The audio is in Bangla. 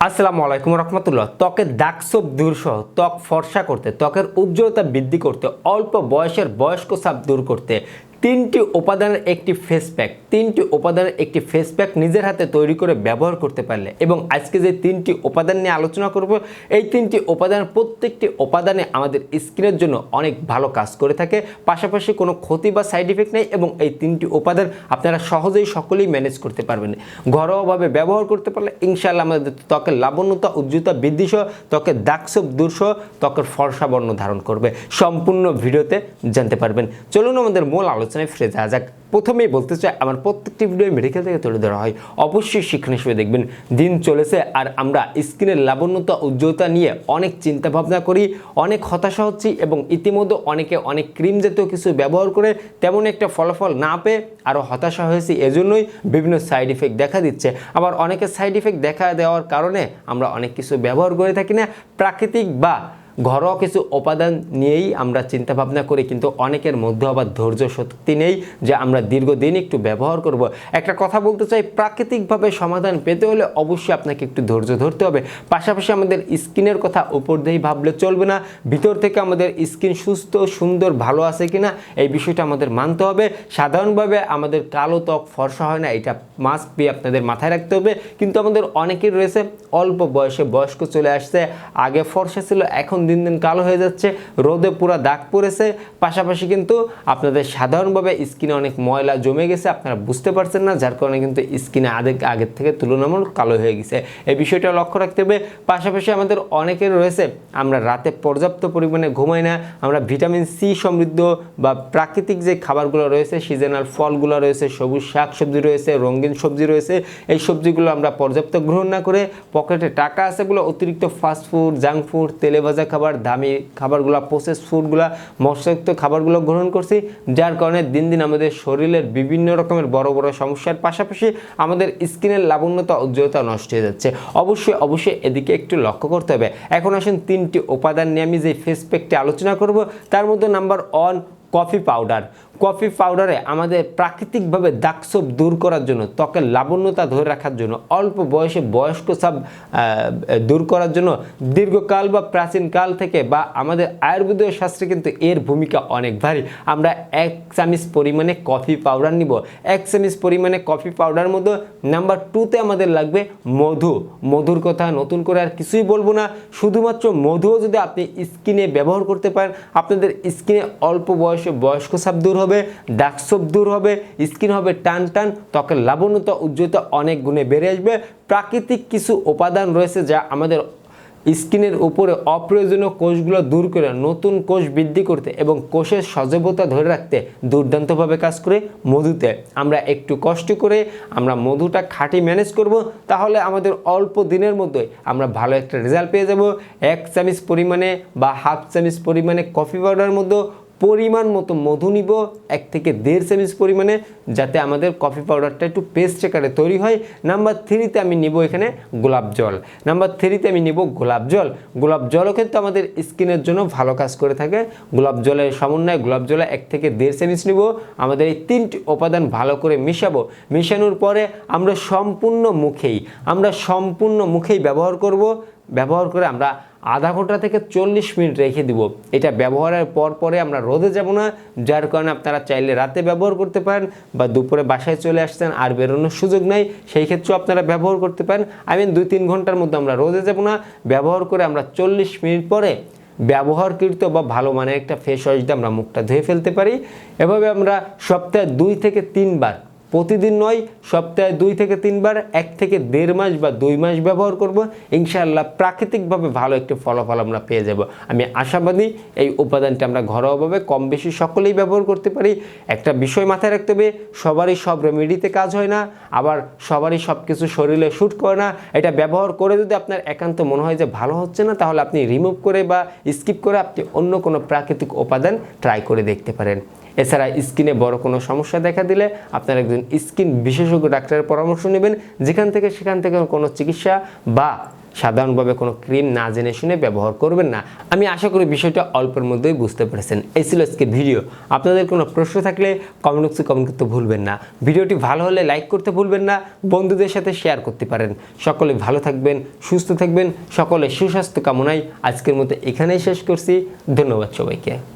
আসসালামু আলাইকুম রহমতুল্লাহ। ত্বকের দূর সহ ত্বক ফর্সা করতে, ত্বকের উজ্জ্বলতা বৃদ্ধি করতে, অল্প বয়সের বয়স্ক সাপ দূর করতে তিনটি উপাদানের একটি ফেস প্যাক তিনটি উপাদানের একটি ফেস প্যাক নিজের হাতে তৈরি করে ব্যবহার করতে পারলে এবং আজকে যে তিনটি উপাদান নিয়ে আলোচনা করব, এই তিনটি উপাদান প্রত্যেকটি উপাদানে আমাদের স্কিনের জন্য অনেক ভালো কাজ করে থাকে। পাশাপাশি কোনো ক্ষতি বা সাইড ইফেক্ট নেই এবং এই তিনটি উপাদান আপনারা সহজেই সকলেই ম্যানেজ করতে পারবেন। ঘরোয়াভাবে ব্যবহার করতে পারলে ইনশাআল্লাহ আমাদের ত্বকের লাবণ্যতা, উজ্জ্বলতা বৃদ্ধি সহ ত্বকের দাগসব দূর সহ ত্বকের ফর্সা বর্ণ ধারণ করবে। সম্পূর্ণ ভিডিওতে জানতে পারবেন। চলুন আমাদের মূল আলোচনায় ফিরে যাওয়া যাক। প্রথমেই বলতে চাই, আমার প্রত্যেকটি ভিডিও মেডিকেল থেকে তুলে ধরা হয়। অবশ্যই শিক্ষণ হিসেবে দেখবেন, দিন চলেছে আর আমরা স্কিনের লাবণ্যতা, উজ্জ্বলতা নিয়ে অনেক চিন্তা ভাবনা করি, অনেক হতাশা হচ্ছি এবং ইতিমধ্যে অনেকে অনেক ক্রিম জাতীয় কিছু ব্যবহার করে তেমন একটা ফলাফল না পেয়ে আরও হতাশা হয়েছি। এজন্যই বিভিন্ন সাইড ইফেক্ট দেখা দিচ্ছে। আবার অনেকের সাইড ইফেক্ট দেখা দেওয়ার কারণে আমরা অনেক কিছু ব্যবহার করে থাকি না। প্রাকৃতিক বা ঘরোয়া কিছু উপাদান নিয়েই আমরা চিন্তা ভাবনা করি, কিন্তু অনেকের মধ্যে আবার ধৈর্য শক্তি নেই যে আমরা দীর্ঘদিন একটু ব্যবহার করব। একটা কথা বলতে চাই, প্রাকৃতিকভাবে সমাধান পেতে হলে অবশ্যই আপনাকে একটু ধৈর্য ধরতে হবে। পাশাপাশি আমাদের স্কিনের কথা উপর দিয়েই ভাবলে চলবে না। ভিতর থেকে আমাদের স্কিন সুস্থ, সুন্দর, ভালো আছে কিনা এই বিষয়টা আমাদের মানতে হবে। সাধারণভাবে আমাদের কালো ত্বক ফর্সা হয় না, এটা মাস্ক বি আপনাদের মাথায় রাখতে হবে। কিন্তু আমাদের অনেকের রয়েছে, অল্প বয়সে বয়স্ক চলে আসছে। আগে ফর্সা ছিল, এখন দিন দিন কালো হয়ে যাচ্ছে, রোদে পুরো দাগ পড়েছে। পাশাপাশি কিন্তু আপনাদের সাধারণভাবে স্কিনে অনেক ময়লা জমে গেছে, আপনারা বুঝতে পারছেন না, যার কারণে কিন্তু স্কিনে আগে আগের থেকে তুলনামূলক কালো হয়ে গেছে। এই বিষয়টা লক্ষ্য রাখতে হবে। পাশাপাশি আমাদের অনেকের রয়েছে, আমরা রাতে পর্যাপ্ত পরিমাণে ঘুমাই না, আমরা ভিটামিন সি সমৃদ্ধ বা প্রাকৃতিক যে খাবারগুলো রয়েছে, সিজনাল ফলগুলো রয়েছে, সবুজ শাক সবজি রয়েছে, রঙিন সবজি রয়েছে, এই সবজিগুলো আমরা পর্যাপ্ত গ্রহণ না করে পকেটে টাকা আছে বলে অতিরিক্ত ফাস্ট ফুড জাঙ্ক ফুড তেলে ভাজা খাবার, দামি খাবারগুলো প্রসেস ফুডগুলো মশলাযুক্ত খাবারগুলো গ্রহণ করছি, যার কারণে দিন দিন আমাদের শরীরের বিভিন্ন রকমের বড় বড় সমস্যার পাশাপাশি আমাদের স্কিনের লাবণ্যতা উজ্জ্বলতা নষ্ট হয়ে যাচ্ছে। অবশ্যই অবশ্যই এদিকে একটু লক্ষ্য করতে হবে। এখন আসেন তিনটি উপাদান নিয়ে আমি যে ফেস প্যাকটি আলোচনা করব, তার মধ্যে number one coffee powder coffee পাউডারে আমাদের প্রাকৃতিকভাবে দাগসব দূর করার জন্য, ত্বকের লাবণ্যতা ধরে রাখার জন্য, অল্প বয়সে বয়স্ক সব দূর করার জন্য, দীর্ঘকাল বা প্রাচীনকাল থেকে বা আমাদের আয়ুর্বেদীয় শাস্ত্রে কিন্তু এর ভূমিকা অনেক ভারী। আমরা এক চামিচ পরিমাণে কফি পাউডার নিব। এক চামিচ পরিমাণে কফি পাউডার মধ্যে নাম্বার টুতে আমাদের লাগবে মধু। মধুর কথা নতুন করে আর কিছুই বলব না। শুধুমাত্র মধুও যদি আপনি স্কিনে ব্যবহার করতে পারেন, আপনাদের স্কিনে অল্প বয়সে বয়স্ক সাপ দূর হবে ডাকসব দূর হবে, স্কিন হবে টান টান, ত্বকের লাবণ্যতা উজ্জ্বলতা অনেক গুণে বেড়ে আসবে। প্রাকৃতিক কিছু উপাদান রয়েছে যা আমাদের স্কিনের উপরে অপ্রয়োজনীয় কোষগুলো দূর করে নতুন কোষ বৃদ্ধি করতে এবং কোষের সজীবতা ধরে রাখতে দুর্দান্তভাবে কাজ করে মধুতে। আমরা একটু কষ্ট করে আমরা মধুটা খাঁটি ম্যানেজ করব, তাহলে আমাদের অল্প দিনের মধ্যে আমরা ভালো একটা রেজাল্ট পেয়ে যাব। এক চামিচ পরিমাণে বা হাফ চামিচ পরিমাণে কফি পাউডার মধ্যে পরিমাণ মতো মধু নিব, এক থেকে দেড় চামচ পরিমাণে, যাতে আমাদের কফি পাউডারটা একটু পেস্ট আকারে তৈরি হয়। নাম্বার থ্রিতে আমি নিব এখানে গোলাপ জল। নাম্বার থ্রিতে আমি নিব গোলাপ জল। গোলাপ জলও কিন্তু আমাদের স্কিনের জন্য ভালো কাজ করে থাকে। গোলাপ জলের সমন্বয়ে গোলাপ জলে এক থেকে দেড় চামচ নিব। আমাদের এই তিনটি উপাদান ভালো করে মিশাবো। মিশানোর পরে আমরা সম্পূর্ণ মুখেই, আমরা সম্পূর্ণ মুখেই ব্যবহার করব। ব্যবহার করে আমরা আধা ঘণ্টা থেকে চল্লিশ মিনিট রেখে দিব। এটা ব্যবহারের পর পরে আমরা রোদে যাব না, যার কারণে আপনারা চাইলে রাতে ব্যবহার করতে পারেন বা দুপুরে বাসায় চলে আসছেন আর বেরোনোর সুযোগ নেই, সেই ক্ষেত্রেও আপনারা ব্যবহার করতে পারেন। আই মিন দুই তিন ঘণ্টার মধ্যে আমরা রোদে যাব না, ব্যবহার করে আমরা চল্লিশ মিনিট পরে ব্যবহারকৃত বা ভালো মানের একটা ফেস ওয়াশ দিয়ে আমরা মুখটা ধুয়ে ফেলতে পারি। এভাবে আমরা সপ্তাহে দুই থেকে তিনবার প্রতিদিন নয়, সপ্তাহে দুই থেকে তিনবার, এক থেকে দেড় মাস বা দুই মাস ব্যবহার করব। ইনশাআল্লাহ প্রাকৃতিকভাবে ভালো একটি ফলাফল আমরা পেয়ে যাব। আমি আশাবাদী এই উপাদানটি আমরা ঘরোয়াভাবে কম বেশি সকলেই ব্যবহার করতে পারি। একটা বিষয় মাথায় রাখতে হবে, সবারই সব রেমেডিতে কাজ হয় না, আবার সবারই সব কিছু শরীরে শ্যুট করে না। এটা ব্যবহার করে যদি আপনার একান্ত মনে হয় যে ভালো হচ্ছে না, তাহলে আপনি রিমুভ করে বা স্কিপ করে আপনি অন্য কোনো প্রাকৃতিক উপাদান ট্রাই করে দেখতে পারেন। এছাড়া স্কিনে বড় কোনো সমস্যা দেখা দিলে আপনার একজন স্কিন বিশেষজ্ঞ ডাক্তারের পরামর্শ নেবেন। যেখান থেকে সেখান থেকে কোনো চিকিৎসা বা সাধারণভাবে কোনো ক্রিম না জেনে শুনে ব্যবহার করবেন না। আমি আশা করি বিষয়টা অল্পের মধ্যেই বুঝতে পেরেছেন। এই ছিল আজকে ভিডিও। আপনাদের কোনো প্রশ্ন থাকলে কমেন্ট বক্সে কমেন্ট করতে ভুলবেন না। ভিডিওটি ভালো হলে লাইক করতে ভুলবেন না। বন্ধুদের সাথে শেয়ার করতে পারেন। সকলে ভালো থাকবেন, সুস্থ থাকবেন। সকলে সুস্বাস্থ্য কামনায় আজকের মতো এখানেই শেষ করছি। ধন্যবাদ সবাইকে।